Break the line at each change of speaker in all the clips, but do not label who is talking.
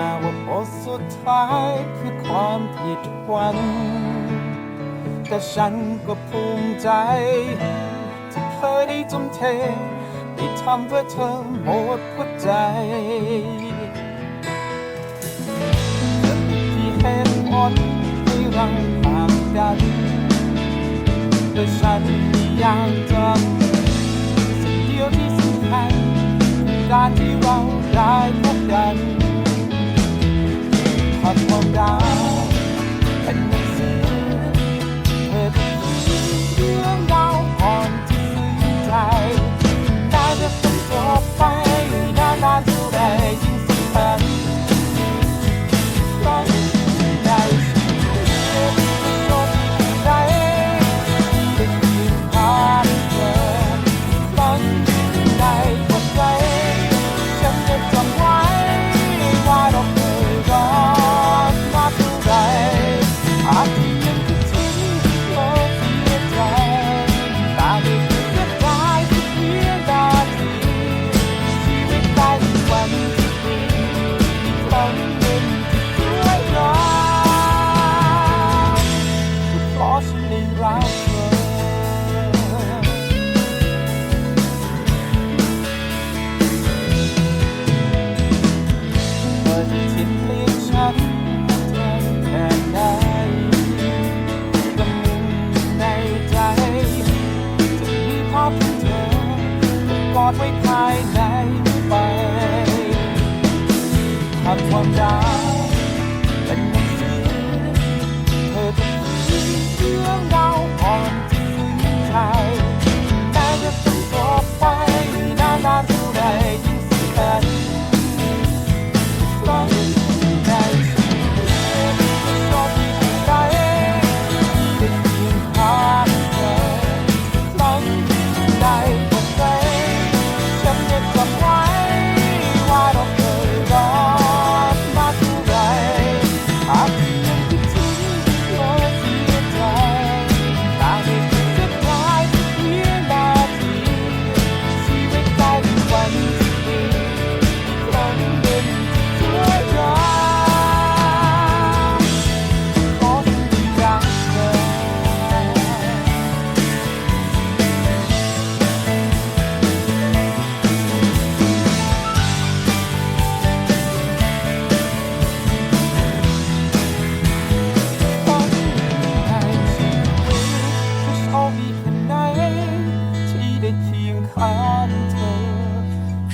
ม้ว่าบทสุดท้ายคือความผิดหวัง แต่ฉันก็ภูมิใจ ที่เคยได้ทุ่มเทได้ทำเพื่อเธอหมดหัวใจจะมีเหตุผลที่เราห่างกันแต่ฉันอยากจำสิ่งเดียวที่สำคัญการที่เราได้พบกัน ดไว้ภายในไปทำความรัก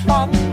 one